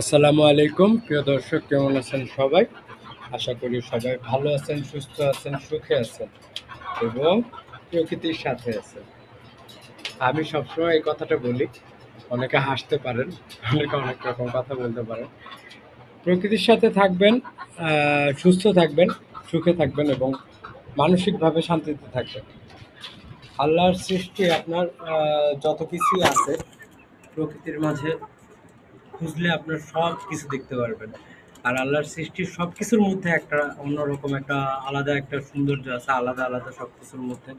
আসসালামু আলাইকুম। প্রিয় দর্শক, কেমন আছেন সবাই? আশা করি সবাই ভালো আছেন, সুস্থ আছেন, সুখে আছেন এবং প্রকৃতির সাথে আছেন। আমি সবসময় এই কথাটা বলি, অনেকে হাসতে পারেন, অনেকে অনেক রকম কথা বলতে পারেন। প্রকৃতির সাথে থাকবেন সুস্থ থাকবেন, সুখে থাকবেন এবং মানসিকভাবে শান্তিতে থাকবেন। আল্লাহর সৃষ্টি আপনার যত কিছুই আছে প্রকৃতির মাঝে খুঁজলে আপনার সব কিছু দেখতে পারবেন। আর আল্লাহর সৃষ্টির সব কিছুর মধ্যে একটা অন্যরকম একটা আলাদা একটা সৌন্দর্য আছে, আলাদা আলাদা সব কিছুর মধ্যে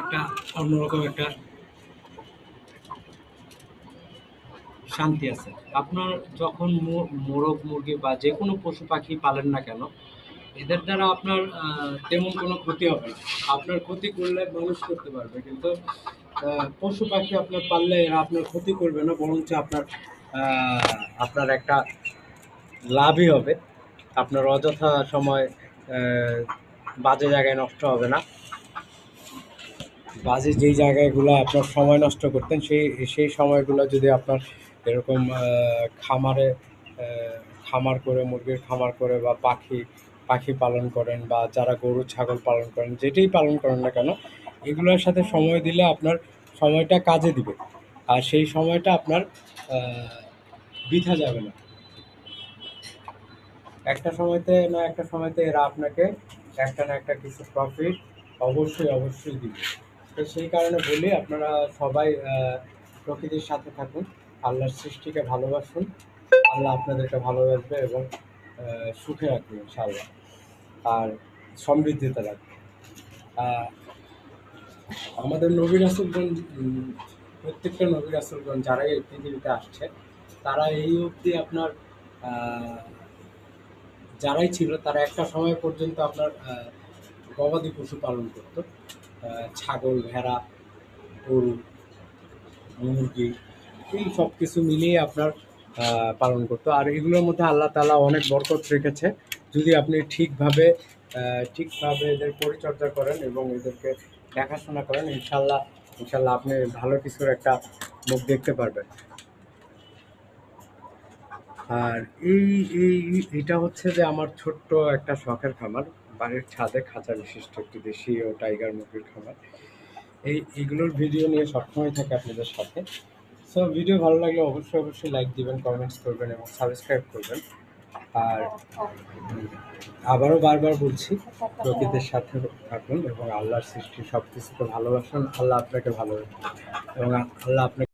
একটা অন্যরকম একটা শান্তি আছে। আপনার যখন মোরগ, মুরগি বা যে কোনো পশু পাখি পালেন না কেন, এদের দ্বারা আপনার তেমন কোনো ক্ষতি হবে আপনার ক্ষতি করলে মানুষ করতে পারবে, কিন্তু পশু পাখি আপনার পাললে এরা আপনার ক্ষতি করবে না, বরঞ্চ আপনার আপনার একটা লাভই হবে। আপনার অযথা সময় বাজে জায়গায় নষ্ট হবে না। বাজে যেই জায়গাগুলো আপনার সময় নষ্ট করতেন, সেই সেই সময়গুলো যদি আপনার এরকম খামারে খামার করে, মুরগির খামার করে বা পাখি পাখি পালন করেন বা যারা গরু, ছাগল পালন করেন, যেটাই পালন করেন না কেন এগুলোর সাথে সময় দিলে আপনার সময়টা কাজে দিবে। আর সেই সময়টা আপনার বৃথা যাবে না। একটা সময়তে না একটা সময়তে এরা আপনাকে একটা না একটা কিছু প্রফিট অবশ্যই অবশ্যই দিবে। তো সেই কারণে বলি আপনারা সবাই প্রকৃতির সাথে থাকুন, আল্লাহর সৃষ্টিকে ভালোবাসুন, আল্লাহ আপনাদেরকে ভালোবাসবে এবং সুখে রাখবে ইনশাআল্লাহ। আর সমৃদ্ধিতে রাখবে আমাদের নবী রাসুলগণ উম, প্রত্যেকটা নবী রাসুলগণ যারাই এই পৃথিবীতে আসছে তারা এই অবধি আপনার যারাই ছিল তারা একটা সময় পর্যন্ত আপনার গবাদি পশু পালন করতো। ছাগল ভেড়া গরু মুরগি এই সব কিছু মিলিয়ে আপনার পালন করতো। আর এগুলোর মধ্যে আল্লাহ তাআলা অনেক বরকত রেখেছে। যদি আপনি ঠিকভাবে ঠিকভাবে এদের পরিচর্যা করেন এবং এদেরকে দেখাশোনা করেন, ইনশাল্লাহ ইনশাল্লাহ আপনি ভালো কিছুর একটা মুখ দেখতে পারবেন। আর এই এই, এটা হচ্ছে যে আমার ছোট্ট একটা শখের খামার, বাড়ির ছাদে খাঁচা বিশিষ্ট একটি দেশি ও টাইগার মুরগির খামার। এই, এইগুলোর ভিডিও নিয়ে সবসময় থাকে আপনাদের সাথে। সো ভিডিও ভালো লাগলে অবশ্যই অবশ্যই লাইক দিবেন কমেন্টস করবেন এবং সাবস্ক্রাইব করবেন। আর আবারও বারবার বলছি, প্রকৃতির সাথে থাকুন এবং আল্লাহর সৃষ্টি সব কিছুকে ভালোবাসুন। আল্লাহ আপনাকে ভালোবাসুন এবং আল্লাহ আপনাকে